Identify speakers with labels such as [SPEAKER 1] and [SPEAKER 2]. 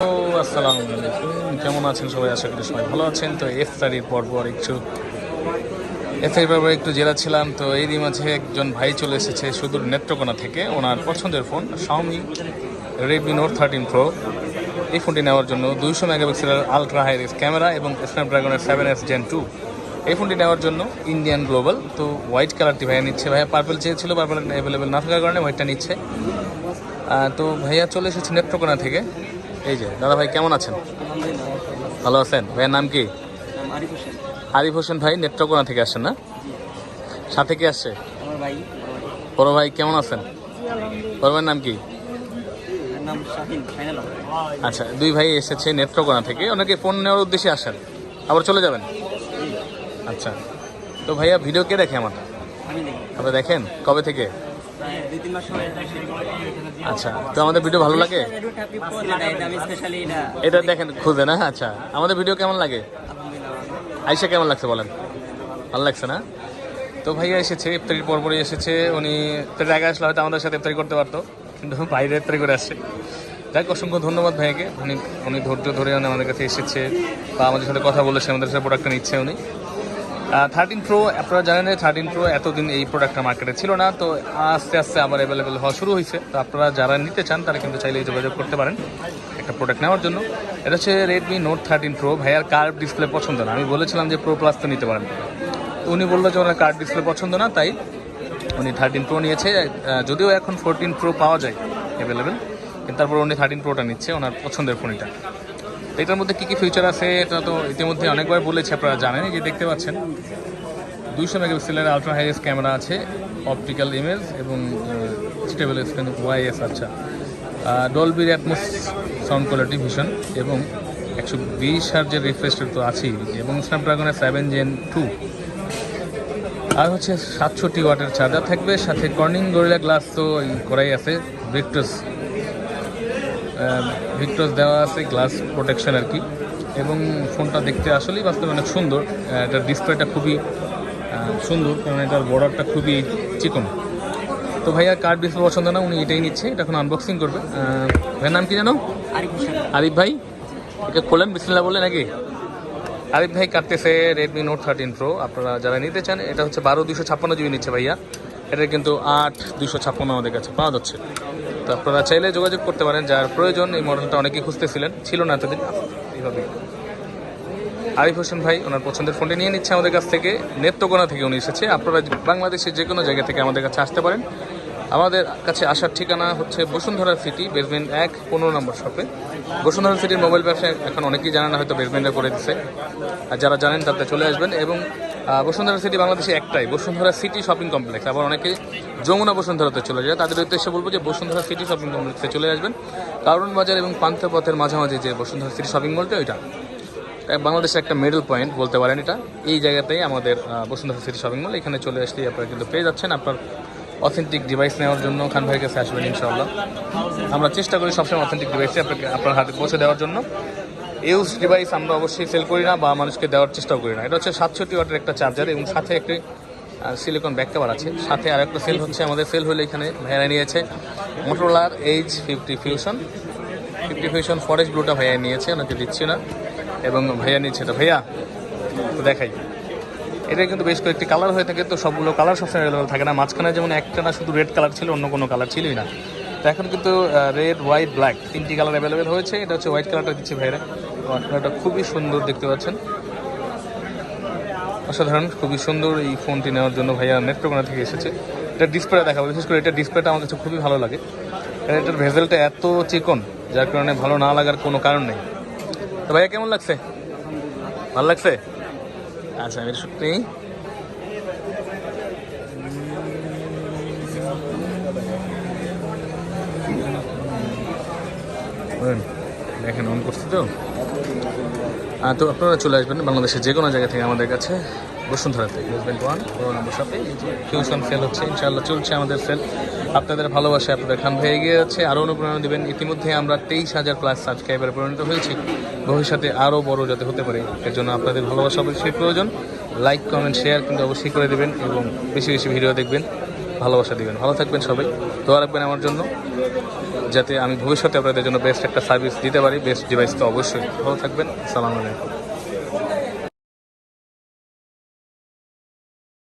[SPEAKER 1] আসসালামু আলাইকুম। কেমন আছেন সবাই? আশা করি সবাই ভালো আছেন। তো ইফতারির পর পর একটু ইফতারির পর একটু জেলা ছিলাম, তো এরই মাঝে একজন ভাই চলে এসেছে সুদূর নেত্রকোনা থেকে। ওনার পছন্দের phone Xiaomi Redmi Note thirteen Pro এই ফোনটি নেওয়ার জন্য দুইশো মেগাপিক্সেলের আলট্রা হাই রেস ক্যামেরা এবং স্ন্যাপড্রাগনের সেভেন এস জেন টু এই ফোনটি নেওয়ার জন্য ইন্ডিয়ান গ্লোবাল তো হোয়াইট কালারটি ভাইয়া নিচ্ছে। ভাইয়া পার্পল চেয়েছিল পার্পল অ্যাভেলেবেল না থাকার কারণে হোয়াইটটা নিচ্ছে। তো ভাইয়া চলে এসেছে নেত্রকোনা থেকে। এই যে দাদা ভাই কেমন আছেন? ভালো আছেন? ভাইয়ের নাম কি?
[SPEAKER 2] আরিফ হোসেন
[SPEAKER 1] ভাই নেত্রকোনা থেকে আসছেন না? সাথে কি আসছে? বড় ভাই কেমন আছেন? বড় ভাইয়ের নাম কি? আচ্ছা দুই ভাই এসেছে নেত্রকোনা থেকে। অনেকে ফোন নেওয়ার উদ্দেশ্যে আসেন আবার চলে যাবেন? আচ্ছা তো ভাইয়া ভিডিও কে দেখে আমার? আপনি দেখেন? কবে থেকে? আচ্ছা তো আমাদের ভিডিও ভালো লাগে?
[SPEAKER 2] এটা
[SPEAKER 1] দেখেন খুঁজে না? আচ্ছা আমাদের ভিডিও কেমন লাগে? আইসা কেমন লাগছে বলেন? ভালো লাগছে না? তো ভাইয়া এসেছে ইফতারির পরপরই এসেছে। উনি ইফতারির আগে আসলে হয়তো আমাদের সাথে ইফতারি করতে পারতো কিন্তু বাইরে ইফতারি করে আসছে। যাই হোক, অসংখ্য ধন্যবাদ ভাইয়াকে। উনি উনি ধৈর্য ধরে উনি আমাদের কাছে এসেছে বা আমাদের সাথে কথা বলেছে আমাদের সাথে প্রোডাক্টটা নিচ্ছে উনি। থার্টিন প্রো আপনারা জানেন থার্টিন প্রো এতদিন এই প্রোডাক্টটা মার্কেটে ছিল না, তো আস্তে আস্তে আবার অ্যাভেলেবেল হওয়া শুরু হয়েছে। তো আপনারা যারা নিতে চান, তারা কিন্তু চাইলে যোগাযোগ করতে পারেন একটা প্রোডাক্ট নেওয়ার জন্য। এটা হচ্ছে রেডমি নোট থার্টিন প্রো ভাইয়ার কার্ভ ডিসপ্লে পছন্দ না। আমি বলেছিলাম যে প্রো প্লাস তো নিতে পারেন। উনি বলল যে ওনার কার্ভ ডিসপ্লে পছন্দ না, তাই উনি থার্টিন প্রো নিয়েছে। যদিও এখন ফোরটিন প্রো পাওয়া যায় অ্যাভেলেবেল কিন্তু তারপর উনি থার্টিন প্রোটা নিচ্ছে, ওনার পছন্দের ফোন এটা তো এটার মধ্যে কী কী ফিউচার আছে, এটা তো ইতিমধ্যে অনেকবার বলেছি, আপনারা জানেন যে দেখতে পাচ্ছেন। দুইশো মেগাপিক্সেলের আলট্রা হাইয়েস্ট ক্যামেরা আছে অপটিক্যাল ইমেজ এবং স্টেবল স্ক্রিন ওয়াইএস আচ্ছা। ডলবির অ্যাটমোস সাউন্ড কোয়ালিটি ভিশন এবং একশো বিশ হার্জের রিফ্রেশার তো আছেই এবং স্ন্যাপড্রাগনের সেভেন জেন টু আর হচ্ছে সাতষট্টি ওয়াটের চার্জার থাকবে, সাথে কর্নিং গরিলা গ্লাস তো করাই আছে ভিক্টোস ভিক্টোস দেওয়া আছে গ্লাস প্রোটেকশন আর কি। এবং ফোনটা দেখতে আসলেই বাস্তবে অনেক সুন্দর। এটার ডিসপ্লেটা খুবই সুন্দর। কারণ এটার বর্ডারটা খুবই চিকন। তো ভাইয়া কার্ড ডিসপ্লে পছন্দ না উনি এটাই নিচ্ছে। এটা এখন আনবক্সিং করবে। ভাইয়ের নাম কি জানো
[SPEAKER 2] আরিফ
[SPEAKER 1] ভাই? একে খোলেন বিসমিল্লা বলে নাকি? আরিফ ভাই কাটতেছে রেডমি নোট থার্টিন প্রো আপনারা যারা নিতে চান এটা হচ্ছে বারো দুশো ছাপ্পান্ন জিবি নিচ্ছে ভাইয়া। এটা কিন্তু আট দুশো ছাপ্পান্ন আমাদের কাছে পাওয়া যাচ্ছে। তো আপনারা চাইলে যোগাযোগ করতে পারেন, যার প্রয়োজন এই মডেলটা অনেকেই খুঁজতেছিলেন, ছিল না এতদিন। এইভাবে আরিফ হোসেন ভাই, ওনার পছন্দের ফোনটি নিয়ে নিচ্ছে আমাদের কাছ থেকে। নেত্রকোনা থেকে উনি এসেছে। আপনারা বাংলাদেশের যে কোনো জায়গা থেকে আমাদের কাছে আসতে পারেন। আমাদের কাছে আসার ঠিকানা হচ্ছে বসুন্ধরা সিটি, বেসমেন্ট এক, পনেরো নম্বর শপে। বসুন্ধরা সিটির মোবাইল ব্যবসা এখন অনেকেই জানে না, হয়তো বেসমেন্টে করে দিচ্ছে আর যারা জানেন তাতে চলে আসবেন এবং বসুন্ধরা সিটি বাংলাদেশে একটাই, বসুন্ধরা সিটি শপিং কমপ্লেক্স আবার অনেকে যমুনা বসুন্ধরাতে চলে যায়। তাদের উদ্দেশ্যে বলব যে বসুন্ধরা সিটি শপিং কমপ্লেক্সে চলে আসবেন। কারণ বাজার এবং পান্থপথের মাঝামাঝি যে বসুন্ধরা সিটি শপিং মলটা ওইটা। বাংলাদেশের একটা মিডল পয়েন্ট বলতে পারেন এটা। এই জায়গাতেই আমাদের বসুন্ধরা সিটি শপিং মল এখানে চলে আসলেই আপনারা কিন্তু পেয়ে যাচ্ছেন। আপনার অথেন্টিক ডিভাইস নেওয়ার জন্য খান ভাইয়ের কাছে আসবেন ইনশাআল্লাহ। আমরা চেষ্টা করি সবসময় অথেন্টিক ডিভাইসে আপনাকে, আপনার হাতে পৌঁছে দেওয়ার জন্য। ইউজ ডিভাইস আমরা অবশ্যই সেল করি না বা মানুষকে দেওয়ার চেষ্টাও করি না। এটা হচ্ছে সাতষট্টি ওয়াটের একটা চার্জার এবং সাথে একটি সিলিকন ব্যাক কভার আছে। সাথে আর একটা সেল হচ্ছে, আমাদের সেল হলে এখানে ভাইয়া নিয়েছে মোটরোলার edge fifty fusion fifty fusion forest ব্লুটা ভাইয়া নিয়েছে, ওনাকে দিচ্ছি না। এবং ভাইয়া নিচ্ছে এটা। ভাইয়া তো দেখাই। এটা কিন্তু বেশ কয়েকটি কালার হয়ে থাকে, তো সবগুলো কালার সবসময় অ্যাভেলেবল থাকে না। মাঝখানে যেমন একটা না শুধু রেড কালার ছিল, অন্য কোনো কালার ছিলই না। তো এখন কিন্তু রেড হোয়াইট ব্ল্যাক তিনটি কালার অ্যাভেলেবেল হয়েছে। এটা হচ্ছে হোয়াইট কালারটা দিচ্ছে ভাইরা। হোয়াইট কালারটা খুবই সুন্দর দেখতে পাচ্ছেন। অসাধারণ, খুবই সুন্দর এই ফোনটি নেওয়ার জন্য ভাইয়া নেত্রকোনা থেকে এসেছে। এটা ডিসপ্লে দেখাবো, বিশেষ করে এটা ডিসপ্লেটা আমার কাছে খুবই ভালো লাগে। এটার ভেজেলটা এত চিকন, যার কারণে ভালো না লাগার কোনো কারণ নেই। তো ভাইয়া কেমন লাগছে? ভালো লাগছে? আচ্ছা আমি সত্যি দেখেন অন করছি তো। তো আপনারা চলে আসবেন বাংলাদেশের যে কোনো জায়গা থেকে আমাদের কাছে। বসুন্ধরাতে বেসমেন্ট ওয়ান পনেরো নম্বর শপে ফিউশন সেল হচ্ছে, ইনশাআল্লাহ চলছে আমাদের সেল আপনাদের ভালোবাসা আপনাদের খান হয়ে এগিয়ে যাচ্ছে আরও অনুপ্রেরণা দেবেন। ইতিমধ্যে আমরা তেইশ হাজার প্লাস সাবস্ক্রাইবার পরিণত হয়েছি। ভবিষ্যতে আরও বড় যাতে হতে পারে, এর জন্য আপনাদের ভালোবাসা অবশ্যই প্রয়োজন। লাইক কমেন্ট শেয়ার কিন্তু অবশ্যই করে দেবেন এবং বেশি বেশি ভিডিও দেখবেন। ভালোবাসা দিবেন। ভালো থাকবেন সবাই। দোয়া রাখবেন আমার জন্য। যাতে আমি ভবিষ্যতে আপনাদের জন্য বেস্ট একটা সার্ভিস দিতে পারি বেস্ট ডিভাইস তো অবশ্যই। ভালো থাকবেন। সালাম আলাইকুম।